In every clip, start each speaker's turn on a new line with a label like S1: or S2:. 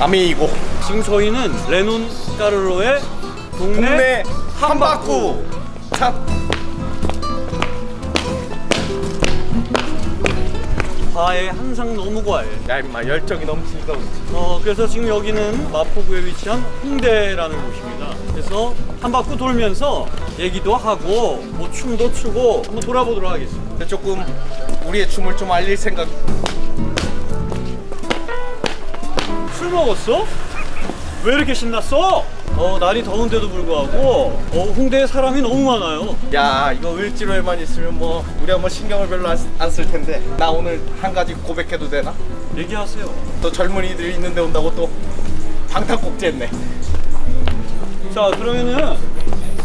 S1: 아미고
S2: 지금 저희는 레논 까르로의 동네,
S1: 동네 한바구 참
S2: 과에 항상 너무 과해.
S1: 야 임마 열정이 넘치니까 그렇지
S2: 어, 그래서 지금 여기는 마포구에 위치한 홍대라는 곳입니다. 그래서 한 바퀴 돌면서 얘기도 하고 뭐 춤도 추고 한번 돌아보도록 하겠습니다.
S1: 근데 조금 우리의 춤을 좀 알릴 생각
S2: 술 먹었어? 왜 이렇게 신났어? 어, 날이 더운데도 불구하고 어, 홍대에 사람이 너무 많아요.
S1: 야 이거 을지로에만 있으면 뭐 우리 한번 신경을 별로 안 쓸 텐데 나 오늘 한 가지 고백해도 되나?
S2: 얘기하세요.
S1: 또 젊은이들이 있는데 온다고 또 방탄꼭지 했네
S2: 자, 그러면은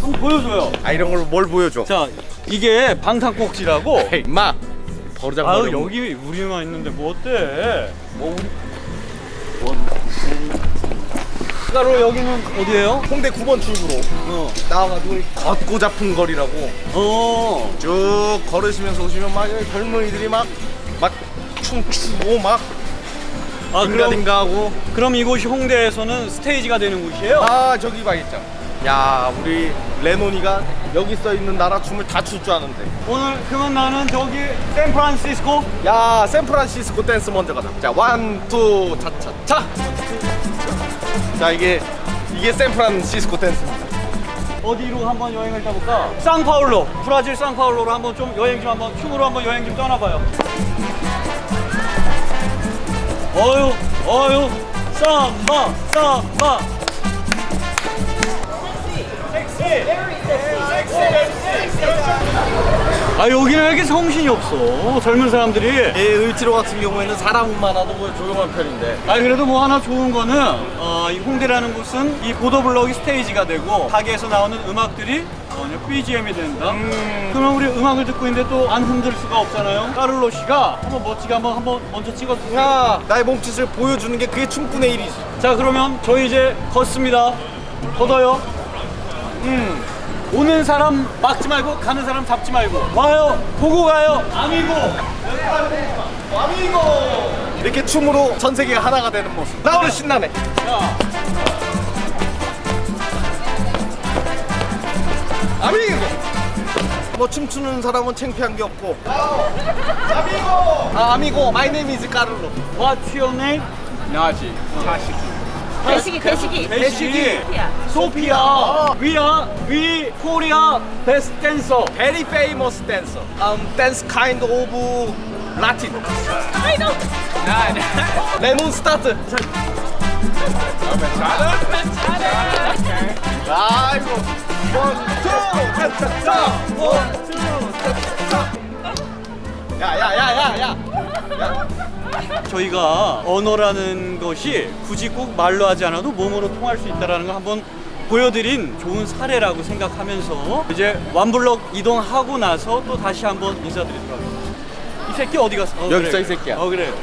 S2: 한번 보여줘요.
S1: 아 이런 걸 뭘 보여줘
S2: 자, 이게 방탄꼭지라고.
S1: 헤이 임마 버르장머리
S2: 아유, 여기 우리만 있는데 뭐 어때?
S1: 뭐 우리
S2: 따로 여기는 어디예요?
S1: 홍대 9번 출구로
S2: 어.
S1: 나와가지고 걷고 잡은 거리라고
S2: 어.
S1: 쭉 걸으시면서 오시면 막 젊은이들이 막 막 춤추고 막
S2: 아, 그럼
S1: 딩가딩가 하고
S2: 그럼 이곳이 홍대에서는 스테이지가 되는 곳이에요?
S1: 아 저기 봐 있죠 야 우리 레노니가 여기 써 있는 나라 춤을 다 출 줄 아는데
S2: 오늘 그러면 나는 저기 샌프란시스코
S1: 야 샌프란시스코 댄스 먼저 가자 자 원투 차차차 자 이게 이게 샌프란시스코 댄스입니다
S2: 어디로 한번 여행을 가볼까? 상파울로. 브라질 상파울로로 한번 좀 여행 좀 한번 춤으로 한번 여행 좀 떠나봐요. 어유 어유 삼바 삼바 아 여기는 왜 이렇게 정신이 없어 젊은 사람들이
S1: 이 을지로 같은 경우에는 사람은 많아도 뭐 조용한 편인데
S2: 아 그래도 뭐 하나 좋은 거는 어, 이 홍대라는 곳은 이 보도블럭이 스테이지가 되고 가게에서 나오는 음악들이 어, 그냥 BGM이 된다. 그러면 우리 음악을 듣고 있는데 또 안 흔들 수가 없잖아요. 까를로 씨가 한번 멋지게 한번 한번 먼저 찍어주세요.
S1: 야 나의 몸짓을 보여주는 게 그게 춤꾼의 일이지
S2: 자 그러면 저희 이제 걷습니다. 걷어요. 음. 오는 사람 막지 말고 가는 사람 잡지 말고. 와요. 보고 가요. 아미고.
S1: 아미고. 이렇게 춤으로 전 세계가 하나가 되는 모습. 나 오늘 신나네.
S2: 자
S1: 아미고. 뭐 춤추는 사람은 창피한 게 없고. 아미고. 아 아미고. 마이 네임 이즈 까르로
S2: What's your name?
S1: 나지
S3: 대식이 대식이
S2: 배식이
S3: 소피아.
S2: We are We Korea best dancer
S1: very famous dancer um dance kind of Latin
S3: 아이고
S1: 레몬 스타트 아이고 원투 원투
S2: 저희가 언어라는 것이 굳이 꼭 말로 하지 않아도 몸으로 통할 수 있다는 걸 한번 보여드린 좋은 사례라고 생각하면서 이제 완블럭 이동하고 나서 또 다시 한번 인사드리도록 하겠습니다. 이 새끼 어디 갔어? 어,
S1: 여기
S2: 그래.
S1: 있어, 이 새끼야.
S2: 어 그래.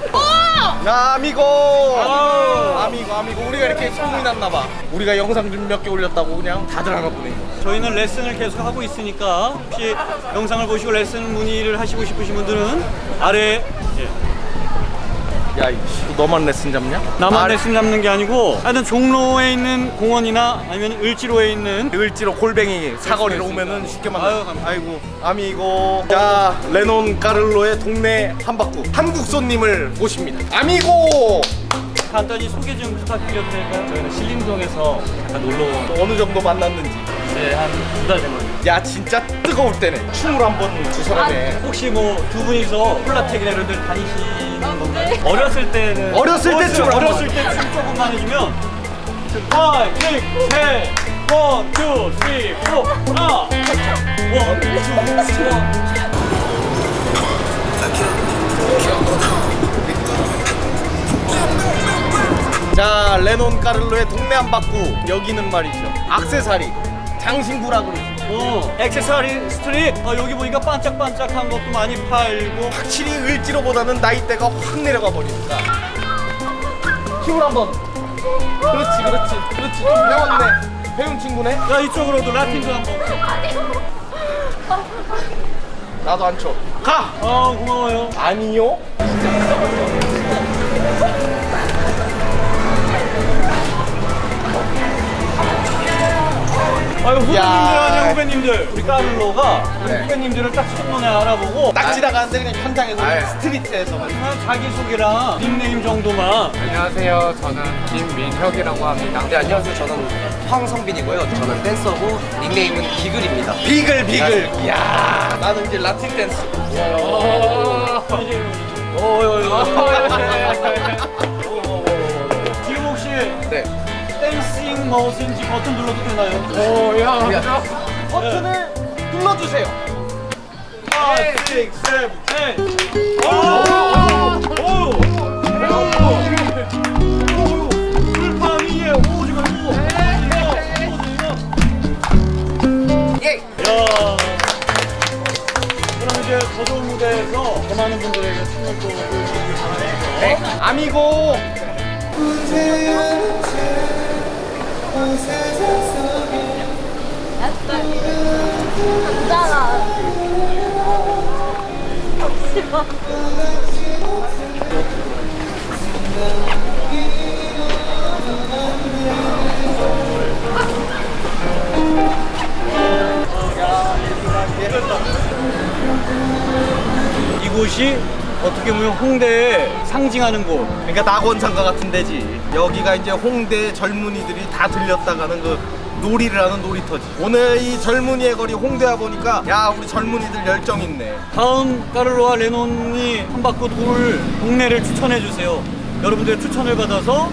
S1: 야 아미고
S2: 아우.
S1: 아미고 아미고 우리가 이렇게 소문이 났나봐 우리가 영상 좀 몇 개 올렸다고 그냥 다들 하나 보네 이거
S2: 저희는 레슨을 계속 하고 있으니까 혹시 영상을 보시고 레슨 문의를 하시고 싶으신 분들은 아래 예,
S1: 야, 이 씨, 또 너만 레슨 잡냐?
S2: 나만
S1: 아,
S2: 레슨 잡는 게 아니고 하여튼 종로에 있는 공원이나 아니면 을지로에 있는
S1: 을지로 골뱅이 사거리로. 오면은 쉽게
S2: 아유,
S1: 만나.
S2: 감사합니다.
S1: 아이고, 아미고. 자, 레논 까를로의 동네 한바구 한국 손님을 모십니다. 아미고.
S2: 간단히 소개 좀 부탁드려도 될까요?
S4: 저희는 신림동에서 잠깐 놀러
S1: 온또 어느 정도 만났는지.
S4: 지한두 달 된 거예요.
S1: 야, 진짜 뜨거울 때네. 춤을 한번 주선하네.
S2: 혹시 뭐 두 분이서 폴라텍이나 이런 데 다니시는 건가요?
S4: 어렸을 때는
S1: 어렸을 때 춤을 한번.
S2: 어렸을 때춤 조금만 해주면 5, 6, 7, 1, 2, 3, 4 하나 1, 2, 3, 4
S1: 자, 레논 까를로의 동네 한바구 여기는 말이죠. 악세사리, 장신구라 그러죠.
S2: 어, 액세서리 스트릿 어, 여기 보니까 반짝반짝한 것도 많이 팔고.
S1: 확실히 을지로보다는 나이대가 확 내려가 버리니까 힘을 한번. 그렇지 그렇지 그렇지. 좀 배웠네. 배운 친구네.
S2: 야 이쪽으로도 라틴도 한번
S1: 나도 안 쳐. 가!
S2: 아 고마워요.
S1: 아니요
S2: 후배님들 우리 까를로가 우리
S1: 네.
S2: 후배님들을 딱 첫눈에 알아보고
S1: 딱 지나가는데 그냥 현장에서
S2: 네.
S1: 그냥 스트리트에서만
S2: 그냥 자기소개랑 닉네임 정도만
S5: 안녕하세요. 저는 김민혁이라고 합니다.
S6: 네, 안녕하세요. 저는 황성빈이고요. 저는 댄서고 닉네임은 기글입니다.
S1: 비글 비글 이야 나는 이제 라틴 댄스
S2: 지금 댄싱 머신지 버튼 눌러도 되나요?
S1: 버튼을 눌러주세요
S2: 5, 6, 7, 8 오! 오! 오! 오!
S1: 예.
S2: 야. 그럼 이제 저돌 무대에서 더 많은 분들에게 춤을 또 보여주길 바라면서
S1: 네 아미고
S3: 남자가.
S2: 이곳이 어떻게 보면 홍대의 상징하는 곳.
S1: 그러니까 낙원상가 같은 데지. 여기가 이제 홍대 젊은이들이 다 들렸다 가는 그 놀이를 하는 놀이터지. 오늘 이 젊은이의 거리 홍대 와 보니까 야 우리 젊은이들 열정 있네.
S2: 다음 까르로와 레논이 한 바퀴 돌 동네를 추천해 주세요. 여러분들의 추천을 받아서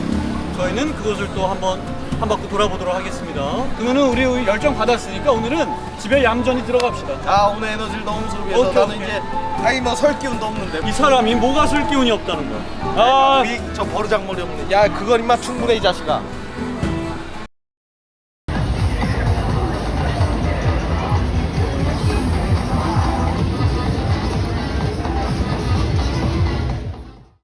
S2: 저희는 그곳을 또 한번 한 바퀴 돌아보도록 하겠습니다. 그러면은 우리 열정 받았으니까 오늘은 집에 얌전히 들어갑시다.
S1: 자 오늘 에너지를 너무 소비해서
S2: 오케이,
S1: 나는
S2: 오케이.
S1: 이제 아니 뭐설 기운도 없는데
S2: 이 사람이 뭐가 쓸 기운이 없다는 거야. 아,
S1: 위, 저 버르장머리 없네 야 그건 임마 충분해 이 자식아